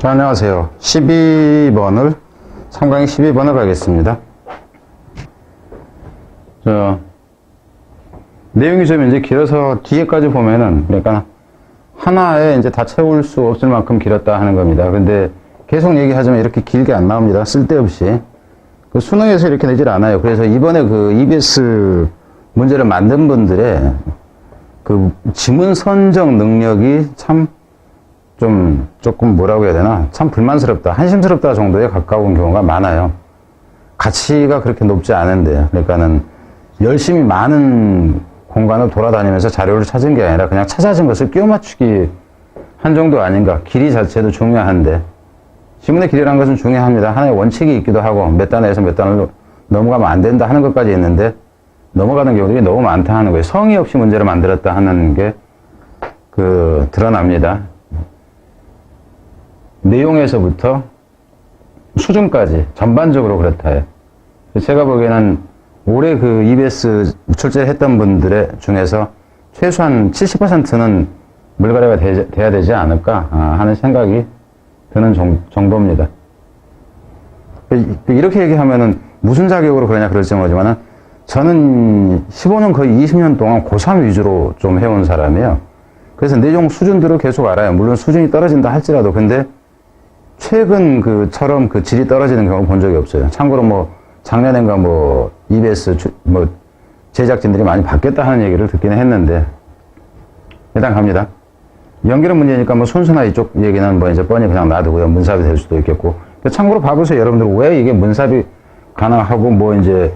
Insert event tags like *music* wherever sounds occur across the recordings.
자, 안녕하세요. 12번을, 3강의 12번을 가겠습니다. 저, 내용이 좀 이제 길어서 뒤에까지 보면은, 그러니까 하나에 이제 다 채울 수 없을 만큼 길었다 하는 겁니다. 근데 계속 얘기하자면 이렇게 길게 안 나옵니다. 쓸데없이. 그 수능에서 이렇게 내질 않아요. 그래서 이번에 그 EBS 문제를 만든 분들의 그 지문 선정 능력이 참 좀 조금 뭐라고 해야 되나? 참 불만스럽다. 한심스럽다 정도에 가까운 경우가 많아요. 가치가 그렇게 높지 않은데 그러니까는 열심히 많은 공간을 돌아다니면서 자료를 찾은 게 아니라 그냥 찾아진 것을 끼워 맞추기 한 정도 아닌가. 길이 자체도 중요한데. 지문의 길이라는 것은 중요합니다. 하나의 원칙이 있기도 하고 몇 단에서 몇 단을 넘어가면 안 된다 하는 것까지 있는데 넘어가는 경우들이 너무 많다 하는 거예요. 성의 없이 문제를 만들었다 하는 게 그 드러납니다 내용에서부터 수준까지 전반적으로 그렇다 해요. 제가 보기에는 올해 그 EBS 출제를 했던 분들의 중에서 최소한 70%는 물갈이가 되, 돼야 되지 않을까 아, 하는 생각이 드는 정, 정도입니다. 이렇게 얘기하면은 무슨 자격으로 그러냐 그럴지 모르지만은 저는 15년 거의 20년 동안 고3 위주로 좀 해온 사람이에요. 그래서 내용 수준들을 계속 알아요. 물론 수준이 떨어진다 할지라도 근데 최근 그처럼 그 질이 떨어지는 경우 본 적이 없어요. 참고로 뭐 작년엔가 뭐 EBS 주, 뭐 제작진들이 많이 바뀌었다 하는 얘기를 듣기는 했는데 일단 갑니다. 연결은 문제니까 뭐 순수나 이쪽 얘기는 뭐 이제 뻔히 그냥 놔두고요. 문삽이 될 수도 있겠고. 참고로 봐보세요. 여러분들 왜 이게 문삽이 가능하고 뭐 이제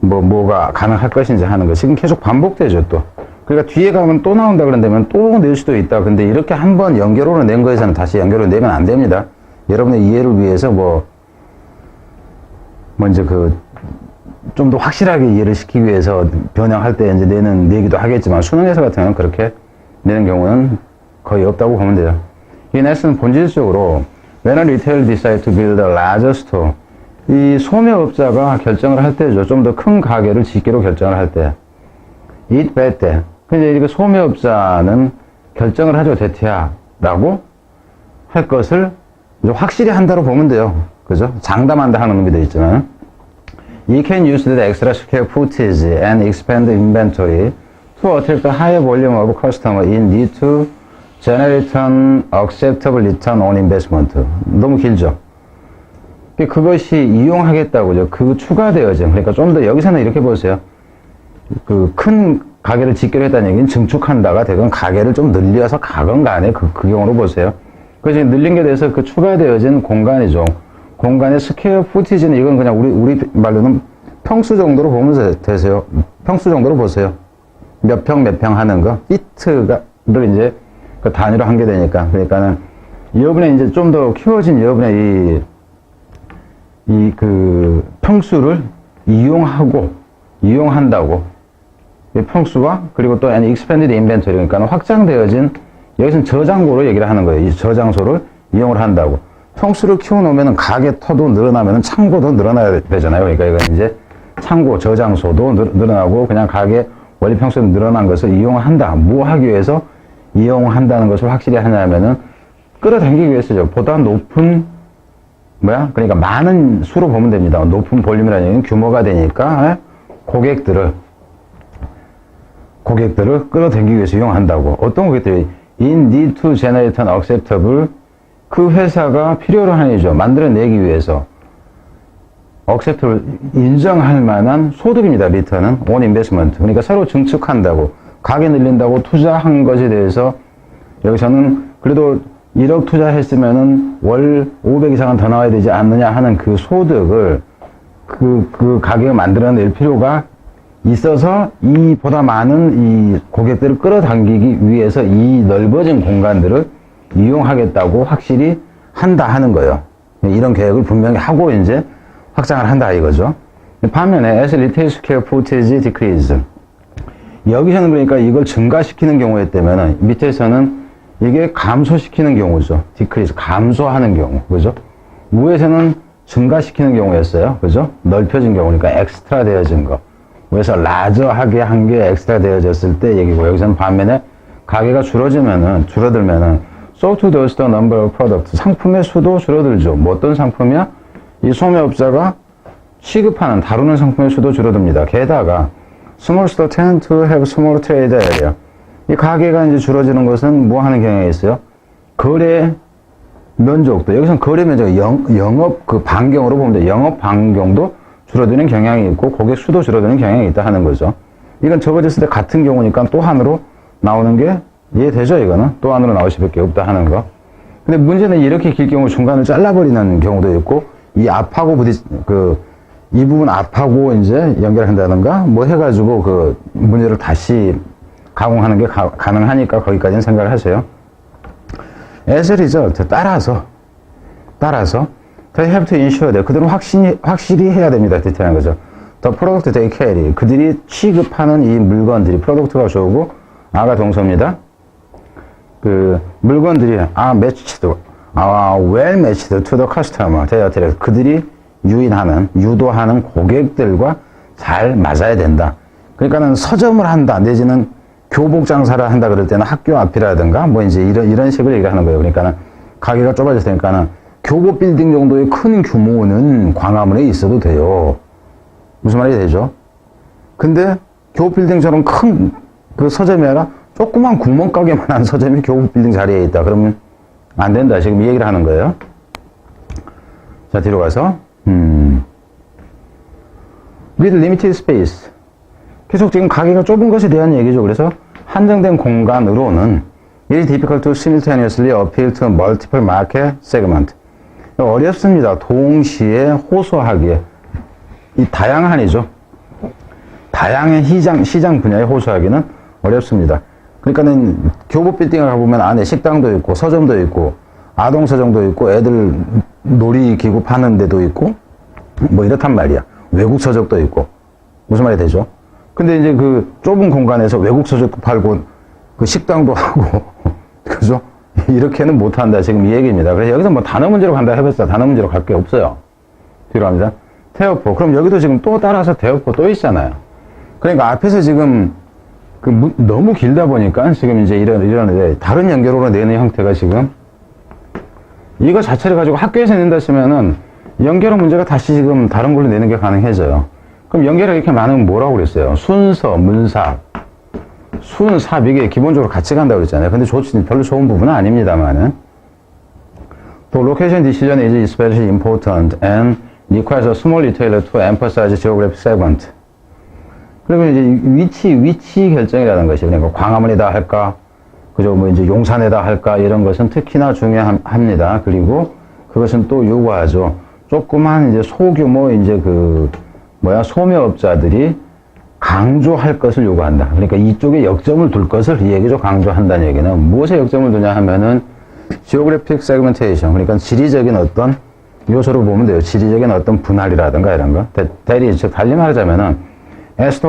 뭐 뭐가 가능할 것인지 하는 거 지금 계속 반복되죠 또. 그러니까 뒤에 가면 또 나온다 그런다면 또 낼 수도 있다. 근데 이렇게 한번 연결으로 낸 거에서는 다시 연결로 내면 안 됩니다. 여러분의 이해를 위해서 뭐, 먼저 그, 좀 더 확실하게 이해를 시키기 위해서 변형할 때 이제 내는, 내기도 하겠지만 수능에서 같은 경우는 그렇게 내는 경우는 거의 없다고 보면 돼요. 이 넷은 본질적으로 when a retailer decide to build a larger store 이 소매업자가 결정을 할 때죠. 좀 더 큰 가게를 짓기로 결정을 할 때. eat bad 때. 근데 이렇게 소매업자는 결정을 하죠. 대퇴하라고 할 것을 확실히 한다로 보면 돼요. 그죠? 장담한다 하는 의미도 있지만. You can use the extra square footage and expand inventory to attract a higher volume of customer in need to generate an acceptable return on investment. 너무 길죠? 그것이 이용하겠다고요. 그 추가되어진. 그러니까 좀 더 여기서는 이렇게 보세요. 그 큰 가게를 짓기로 했다는 얘기는 증축한다가 되건 가게를 좀 늘려서 가건 간에 그, 그 경우로 보세요. 그래서 늘린 게 돼서 그 추가되어진 공간이죠. 공간의 스퀘어 푸티지는 이건 그냥 우리, 우리 말로는 평수 정도로 보면 되세요. 평수 정도로 보세요. 몇 평, 몇 평 하는 거. 피트를 이제 그 단위로 한 게 되니까. 그러니까는 여분의 이제 좀 더 키워진 여분의 이, 이 그 평수를 이용하고, 이용한다고. 이 평수와 그리고 또 expanded inventory. 그러니까 확장되어진 여기서는 저장고로 얘기를 하는 거예요. 이 저장소를 이용을 한다고. 평수를 키워놓으면 가게 터도 늘어나면 창고도 늘어나야 되잖아요. 그러니까 이건 이제 창고, 저장소도 늘어나고 그냥 가게 원리 평수도 늘어난 것을 이용한다. 뭐 하기 위해서 이용한다는 것을 확실히 하냐면은 끌어당기기 위해서죠. 보다 높은 뭐야? 그러니까 많은 수로 보면 됩니다. 높은 볼륨이라는 얘기는 규모가 되니까 예? 고객들을 고객들을 끌어당기기 위해서 이용한다고. 어떤 고객들이 in need to generate an acceptable 그 회사가 필요로 하는 이죠. 만들어내기 위해서 acceptable 인정할 만한 소득입니다. 리턴은 on investment. 그러니까 새로 증축한다고 가게 늘린다고 투자한 것에 대해서 여기서는 그래도 1억 투자했으면은 월 500 이상은 더 나와야 되지 않느냐 하는 그 소득을 그, 그 가격을 만들어낼 필요가 있어서 이보다 많은 이 고객들을 끌어당기기 위해서 이 넓어진 공간들을 이용하겠다고 확실히 한다 하는 거예요. 이런 계획을 분명히 하고 이제 확장을 한다 이거죠. 반면에 as retail square footage decrease 여기서는 그러니까 이걸 증가시키는 경우에 때문에 밑에서는 이게 감소시키는 경우죠. decrease 감소하는 경우 그죠? 위에서는 증가시키는 경우였어요. 그죠? 넓혀진 경우니까 엑스트라 되어진 거. 그래서 라저하게 한 게 엑스트라 되어졌을 때 얘기고 여기서는 반면에 가게가 줄어지면은 줄어들면은 does the number of products. 상품의 수도 줄어들죠. 뭐 어떤 상품이야? 이 소매업자가 취급하는, 다루는 상품의 수도 줄어듭니다. 게다가 small store tend to have small trade area. 이 가게가 이제 줄어지는 것은 뭐 하는 경향이 있어요? 거래 면적도, 여기서는 거래 면적, 영, 영업 그 반경으로 보면 돼. 영업 반경도 줄어드는 경향이 있고 고객 수도 줄어드는 경향이 있다 하는 거죠. 이건 적어졌을 때 같은 경우니까 또 한으로 나오는 게 이해되죠, 이거는? 또 안으로 나올 수밖에 없다 하는 거. 근데 문제는 이렇게 길 경우 중간을 잘라버리는 경우도 있고, 이 앞하고 부딪, 그, 이 부분 앞하고 이제 연결한다든가, 뭐 해가지고 그 문제를 다시 가공하는 게 가, 가능하니까 거기까지는 생각을 하세요. a result, 따라서, 따라서, have to ensure that 그들은 확신이, 확실히 해야 됩니다. 뜻하는 거죠. The product they carry. 그들이 취급하는 이 물건들이, 프로덕트가 좋고, 아가 동서입니다. 그 물건들이 아 매치드 아 well matched to the customer 대여태를 그들이 유인하는 유도하는 고객들과 잘 맞아야 된다. 그러니까는 서점을 한다 내지는 교복 장사를 한다 그럴 때는 학교 앞이라든가 뭐 이제 이런 이런 식으로 얘기하는 거예요. 그러니까는 가게가 좁아졌으니까는 교보 빌딩 정도의 큰 규모는 광화문에 있어도 돼요. 무슨 말이 되죠? 근데 교보 빌딩처럼 큰 그 서점이 아니라 조그만 구멍가게만 한 서점이 교보 빌딩 자리에 있다. 그러면 안 된다. 지금 이 얘기를 하는 거예요. 자, 뒤로 가서, 음. with limited space. 계속 지금 가게가 좁은 것에 대한 얘기죠. 그래서 한정된 공간으로는 it is difficult to simultaneously appeal to multiple market segment. 어렵습니다. 동시에 호소하기에. 이 다양한이죠. 다양한 시장, 시장 분야에 호소하기는 어렵습니다. 그러니까는 교보 빌딩을 가보면 안에 식당도 있고 서점도 있고 아동 서점도 있고 애들 놀이기구 파는 데도 있고 뭐 이렇단 말이야. 외국 서적도 있고 무슨 말이 되죠? 근데 이제 그 좁은 공간에서 외국 서적도 팔고 그 식당도 하고 *laughs* 그죠? *laughs* 이렇게는 못한다 지금 이 얘기입니다. 그래서 여기서 뭐 단어 문제로 간다 해봤자 단어 문제로 갈 게 없어요. 뒤로 갑니다. 태어포. 그럼 여기도 지금 또 따라서 태어포 또 있잖아요. 그러니까 앞에서 지금 그 무- 너무 길다 보니까 지금 이제 이런 이런 다른 연결으로 내는 형태가 지금 이거 자체를 가지고 학교에서 낸다 치면은 연결어 문제가 다시 지금 다른 걸로 내는 게 가능해져요. 그럼 연결어 이렇게 많으면 뭐라고 그랬어요? 순서, 문 삽, 순삽 이게 기본적으로 같이 간다고 그랬잖아요. 근데 좋지 별로 좋은 부분은 아닙니다만은 The location decision is especially important and requires a small retailer to emphasize geographic segment. 그리고 이제 위치, 위치 결정이라는 것이 그러니까 광화문이다 할까, 그죠, 뭐 이제 용산에다 할까, 이런 것은 특히나 중요합니다. 그리고 그것은 또 요구하죠. 조그만 이제 소규모 이제 그, 뭐야, 소매업자들이 강조할 것을 요구한다. 그러니까 이쪽에 역점을 둘 것을 이 얘기죠. 강조한다는 얘기는. 무엇에 역점을 두냐 하면은, geographic segmentation. 그러니까 지리적인 어떤 요소로 보면 돼요. 지리적인 어떤 분할이라든가 이런 거. 대- 대리, 즉, 달리 말하자면은,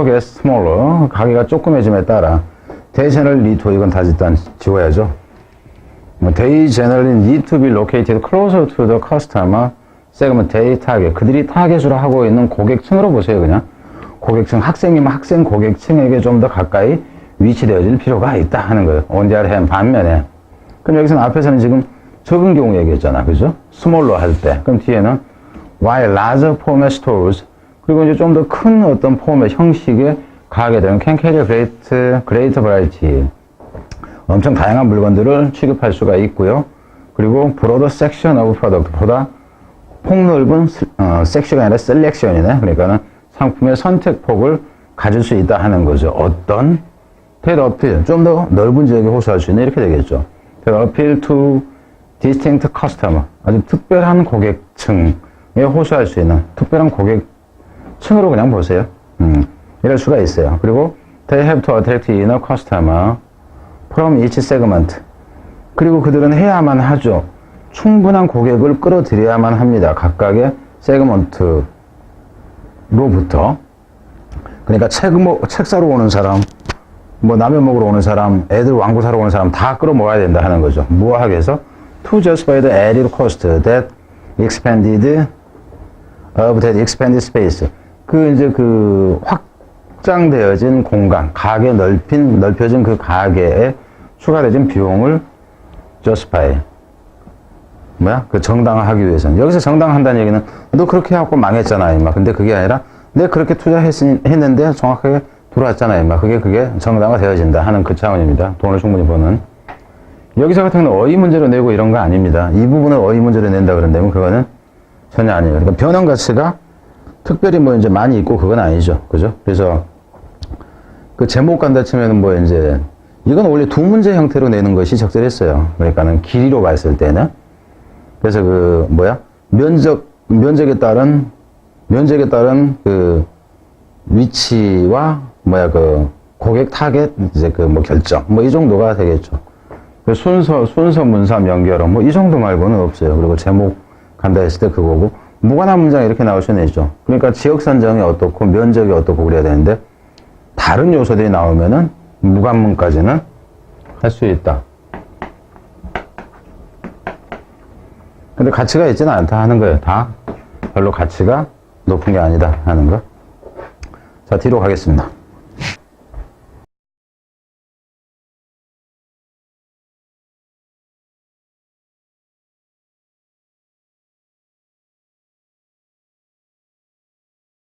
get smaller, 가게가 조그매짐에 따라, need to, 이건 다 일단 지워야죠. 뭐, they generally need to be located closer to the customer segment they target. 그들이 타겟으로 하고 있는 고객층으로 보세요, 그냥. 고객층, 학생이면 학생 고객층에게 좀 더 가까이 위치되어질 필요가 있다 하는 거예요. hand, 반면에. 그럼 여기서는 앞에서는 지금 적은 경우 얘기했잖아. 그죠? 스몰로 할 때. 그럼 뒤에는 while larger format stores 그리고 이제 좀 더 큰 어떤 포맷 형식의 가게 되면 can carry great, great variety. 엄청 다양한 물건들을 취급할 수가 있고요. 그리고 broader section of product 보다 폭넓은 스- 어, 섹션이 아니라 셀렉션이네. 그러니까는 상품의 선택폭을 가질 수 있다 하는 거죠. 어떤 appeal 좀더 넓은 지역에 호소할 수 있는 이렇게 되겠죠. appeal to distinct customer 아주 특별한 고객층에 호소할 수 있는 특별한 고객층으로 그냥 보세요. 음, 이럴 수가 있어요. 그리고 they have to attract inner customer from each segment. 그리고 그들은 해야만 하죠. 충분한 고객을 끌어들여야만 합니다. 각각의 세그먼트 로부터. 그러니까 책, 뭐, 책 사러 오는 사람, 뭐 라면 먹으러 오는 사람, 애들 왕구 사러 오는 사람 다 끌어모아야 된다 하는 거죠. 무엇하기 위해서? To justify the added cost that expanded of that expanded space. 그 이제 그 확장되어진 공간, 가게 넓힌 넓혀진 그 가게에 추가되진 비용을 justify. 뭐야? 그 정당화하기 위해서는. 여기서 정당화한다는 얘기는 너 그렇게 해갖고 망했잖아, 임마. 근데 그게 아니라 내가 그렇게 투자했는데 정확하게 들어왔잖아, 임마. 그게 그게 정당화 되어진다 하는 그 차원입니다. 돈을 충분히 버는. 여기서 같은 경우는 어휘 문제로 내고 이런 거 아닙니다. 이 부분을 어휘 문제로 낸다 그런다면 그거는 전혀 아니에요. 그러니까 변환 가치가 특별히 뭐 이제 많이 있고 그건 아니죠. 그죠? 그래서 그 제목 간다 치면은 뭐 이제 이건 원래 두 문제 형태로 내는 것이 적절했어요. 그러니까는 길이로 봤을 때는 그래서 그 뭐야 면적 면적에 따른 면적에 따른 그 위치와 뭐야 그 고객 타겟 이제 그 뭐 결정 뭐 이 정도가 되겠죠. 그 순서 순서 문삼 연결어 뭐이 정도 말고는 없어요. 그리고 제목 간다 했을 때 그거고 무관한 문장 이렇게 나올 수는 있죠. 그러니까 지역 선정이 어떻고 면적이 어떻고 그래야 되는데 다른 요소들이 나오면은 무관문까지는 할 수 있다. 근데 가치가 있지는 않다 하는 거예요. 다 별로 가치가 높은 게 아니다 하는 거. 자, 뒤로 가겠습니다.